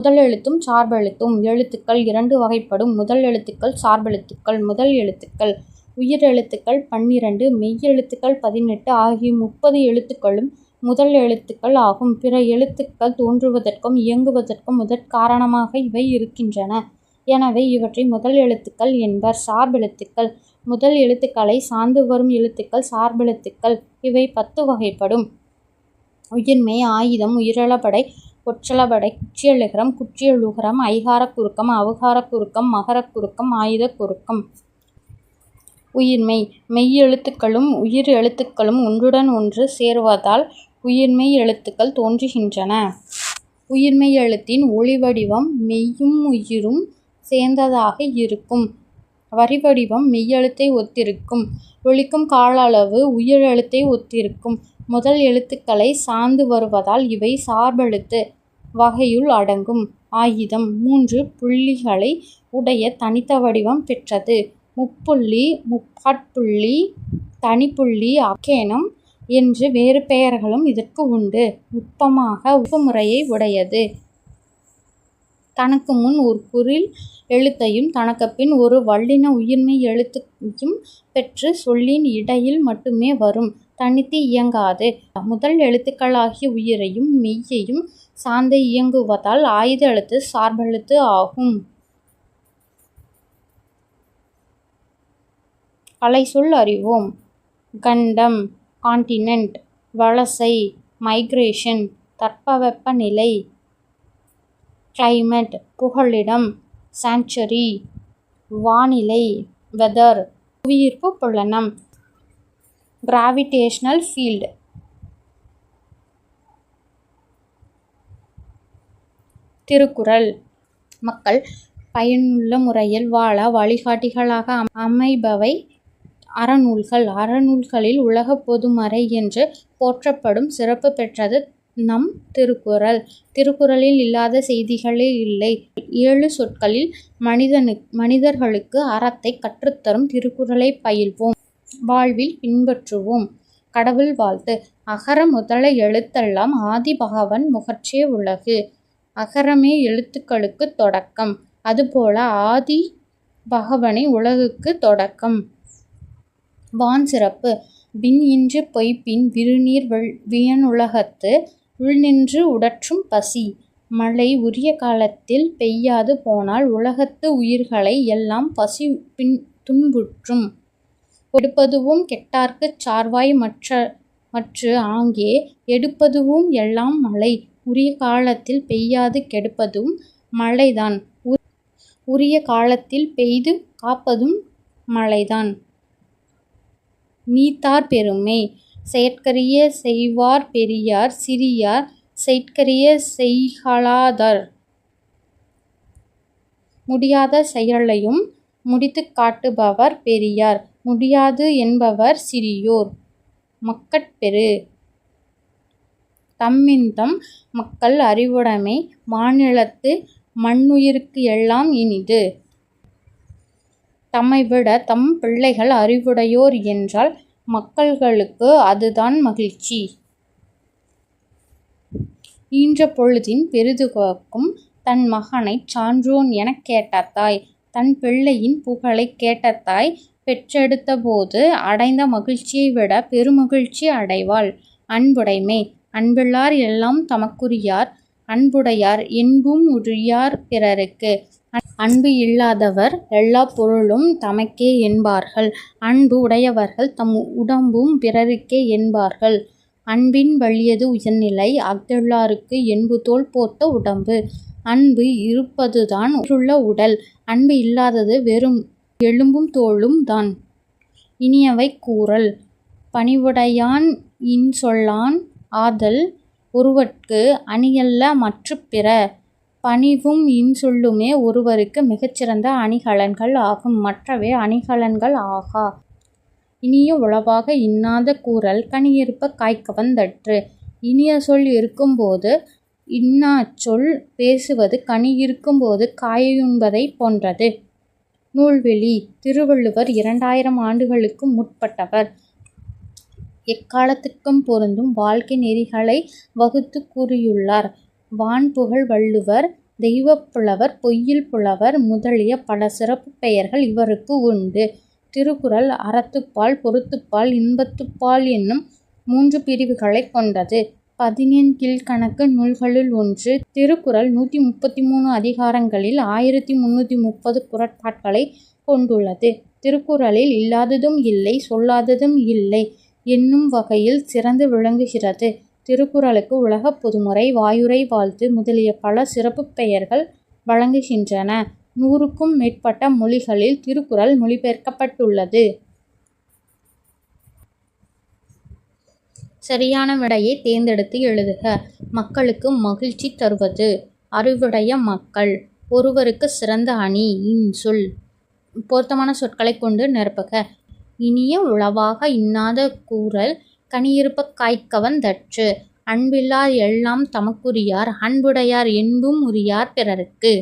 முதல் எழுத்தும் சார்பெழுத்தும் எழுத்துக்கள் இரண்டு வகைப்படும் முதல் எழுத்துக்கள் சார்பெழுத்துக்கள் முதல் எழுத்துக்கள் உயிர் எழுத்துக்கள் பன்னிரண்டு மெய்யெழுத்துக்கள் பதினெட்டு ஆகிய முப்பது எழுத்துக்களும் முதல் எழுத்துக்கள் ஆகும். பிற எழுத்துக்கள் தோன்றுவதற்கும் இயங்குவதற்கும் முதற்காரணமாக இவை இருக்கின்றன. எனவே இவற்றை முதல் எழுத்துக்கள் என்பர். சார்பெழுத்துக்கள் முதல் எழுத்துக்களை சார்ந்து வரும் எழுத்துக்கள் சார்பெழுத்துக்கள். இவை பத்து வகைப்படும். உயிர்மை ஆயுதம் உயிரெழபடை ஒற்றெழபடை குச்சியழுகரம் குற்றியலுகரம் ஐகாரக் குறுக்கம் அவகாரக் குறுக்கம் மகரக் குறுக்கம் ஆயுதக் குறுக்கம். உயிர்மெய் மெய்யெழுத்துக்களும் உயிர் எழுத்துக்களும் ஒன்றுடன் ஒன்று சேருவதால் உயிர்மெய் எழுத்துக்கள் தோன்றுகின்றன. உயிர்மெய் எழுத்தின் ஒலிவடிவம் மெய்யும் உயிரும் சேர்ந்ததாக இருக்கும். வரிவடிவம் மெய்யெழுத்தை ஒத்திருக்கும். ஒலிக்கும் கால அளவு உயிரெழுத்தை ஒத்திருக்கும். முதல் எழுத்துக்களை சார்ந்து வருவதால் இவை சார்பெழுத்து வகையுள் அடங்கும். ஆயுதம் மூன்று புள்ளிகளை உடைய தனித்த வடிவம் பெற்றது. முப்புள்ளி முப்பாட்புள்ளி தனிப்புள்ளி அக்கேனம் என்று வேறு பெயர்களும் இதற்கு உண்டு. நுட்பமாக உப்புமுறையை உடையது. தனக்கு முன் ஒரு குறில் எழுத்தையும் தனக்கு பின் ஒரு வல்லின உயிர்மெய் எழுத்தையும் பெற்று சொல்லின் இடையில் மட்டுமே வரும். தனித்து இயங்காது. முதல் எழுத்துக்களாகிய உயிரையும் மெய்யையும் சார்ந்து இயங்குவதால் ஆயுத எழுத்து சார்பெழுத்து ஆகும். அலைசொல் அறிவோம். கண்டம் கான்டினென்ட் வலசை மைக்ரேஷன் தட்பவெப்ப நிலை. கிளைமேட் புகலிடம் சாங்சுவரி வானிலை வெதர் புவியீர்ப்பு புலனம். கிராவிடேஷனல் ஃபீல்ட் திருக்குறள் மக்கள் பயனுள்ள முறையில் வாழ வழிகாட்டிகளாக அமைபவை அறநூல்கள். அறநூல்களில் உலக பொதுமறை என்று போற்றப்படும் சிறப்பு பெற்றது நம் திருக்குறள். திருக்குறளில் இல்லாத செய்திகளே இல்லை. ஏழு சொற்களில் மனிதனு மனிதர்களுக்கு அறத்தை கற்றுத்தரும் திருக்குறளை பயில்வோம் வாழ்வில் பின்பற்றுவோம். கடவுள் வாழ்த்து அகர முதல எழுத்தெல்லாம் ஆதிபகவன் முகற்றே உலகு. அகரமே எழுத்துக்களுக்குத் தொடக்கம். அதுபோல ஆதி பகவனே உலகுக்கு தொடக்கம். வான் சிறப்பு பின் இன்று பொய்ப்பின் விருநீர் வியனுலகத்து உள்நின்று உடற்றும் பசி. மழை உரிய காலத்தில் பெய்யாது போனால் உலகத்து உயிர்களை எல்லாம் பசி பின் துன்புற்றும் கொடுப்பதுவும் கெட்டார்க்குச் சார்வாய் மற்ற மற்று ஆங்கே எடுப்பதுவும் எல்லாம் மழை. உரிய காலத்தில் பெய்யாது கெடுப்பதும் மழைதான் உரிய காலத்தில் பெய்து காப்பதும் மழைதான். நீத்தார் பெருமை செயற்கரிய செய்வார் பெரியார் சிறியார் செயற்கரிய செய்கலாதார். முடியாத செயலையும் முடித்துக் காட்டுபவர் பெரியார் முடியாது என்பவர் சிறியோர். மக்கட்பெரு தம்மின்தம் மக்கள் அறிவுடைமை மாநிலத்து மன்னுயிர்க்கு எல்லாம் இனிது. தம்மைவிடத் தம் பிள்ளைகள் அறிவுடையோர் என்றால் மக்கள்களுக்கு அதுதான் மகிழ்ச்சி. ஈன்ற பொழுதின் பெரிதுகாக்கும் தன் மகனைச் சான்றோன் எனக் கேட்ட தாய் தன் பிள்ளையின் புகழைக் கேட்ட தாய் பெற்றெடுத்தபோது அடைந்த மகிழ்ச்சியை விட பெருமகிழ்ச்சி அடைவாள். அன்புடைமை அன்புள்ளார் எல்லாம் தமக்குரியார் அன்புடையார் என்பும் உரியார் பிறருக்கு அன்பு இல்லாதவர் எல்லா பொருளும் தமக்கே என்பார்கள். அன்பு உடையவர்கள் தம் உடம்பும் பிறருக்கே என்பார்கள். அன்பின் வழியது உயர்நிலை அகழ்ளாருக்கு என்பு தோல் போர்த்த உடம்பு. அன்பு இருப்பதுதான் உள்ள உடல். அன்பு இல்லாதது வெறும் எலும்பும் தோலும் தான். இனியவை கூறல் பணிவுடையான் இன்சொல்லான் ஆதல் ஒருவற்கு அணியல்ல மற்றுப் பிற. பணிவும் இன்சொல்லுமே ஒருவருக்கு மிகச்சிறந்த அணிகலன்கள் ஆகும் மற்றவை அணிகலன்கள் ஆகா. இனிய உளவாக இன்னாத கூறல் கனியிருப்பக் காய்க்கவந்தற்று இனிய சொல் இருக்கும்போது இன்னா சொல் பேசுவது கனி இருக்கும்போது காயுண்பதைப் போன்றது. நூல்வெளி திருவள்ளுவர் இரண்டாயிரம் ஆண்டுகளுக்கு முற்பட்டவர். எக்காலத்துக்கும் பொருந்தும் வாழ்க்கை நெறிகளை வகுத்து கூறியுள்ளார். வான்புகழ் வள்ளுவர் தெய்வப் புலவர் பொய்யில் புலவர் முதலிய பல சிறப்பு பெயர்கள் இவருக்கு உண்டு. திருக்குறள் அறத்துப்பால் பொருத்துப்பால் இன்பத்துப்பால் என்னும் மூன்று பிரிவுகளைக் கொண்டது. பதினெண்கீழ்க்கணக்கு நூல்களுள் ஒன்று. திருக்குறள் நூற்றி முப்பத்து மூன்று அதிகாரங்களில் ஆயிரத்து முன்னூற்று முப்பது குறட்பாக்களைக் கொண்டுள்ளது. திருக்குறளில் இல்லாததும் இல்லை சொல்லாததும் இல்லை என்னும் வகையில் சிறந்து விளங்குகிறது. திருக்குறளுக்கு உலகப் பொதுமறை வாயுரை வாழ்த்து முதலிய பல சிறப்புப் பெயர்கள் வழங்குகின்றன. நூறுக்கும் மேற்பட்ட மொழிகளில் திருக்குறள் மொழிபெயர்க்கப்பட்டுள்ளது. சரியான விடையைத் தேர்ந்தெடுத்து எழுதுக. மக்களுக்கு மகிழ்ச்சி தருவது. அறிவுடைய மக்கள். ஒருவருக்கு சிறந்த அணி. இன்சொல். பொருத்தமான சொற்களைக் கொண்டு நிரப்புக. இனிய உளவாக இன்னாத கூறல் கனியிருப்பக் காய்க்கவன் தற்று. அன்பில்லார் எல்லாம் தமக்குரியார் அன்புடையார் என்பும் உரியார் பிறருக்கு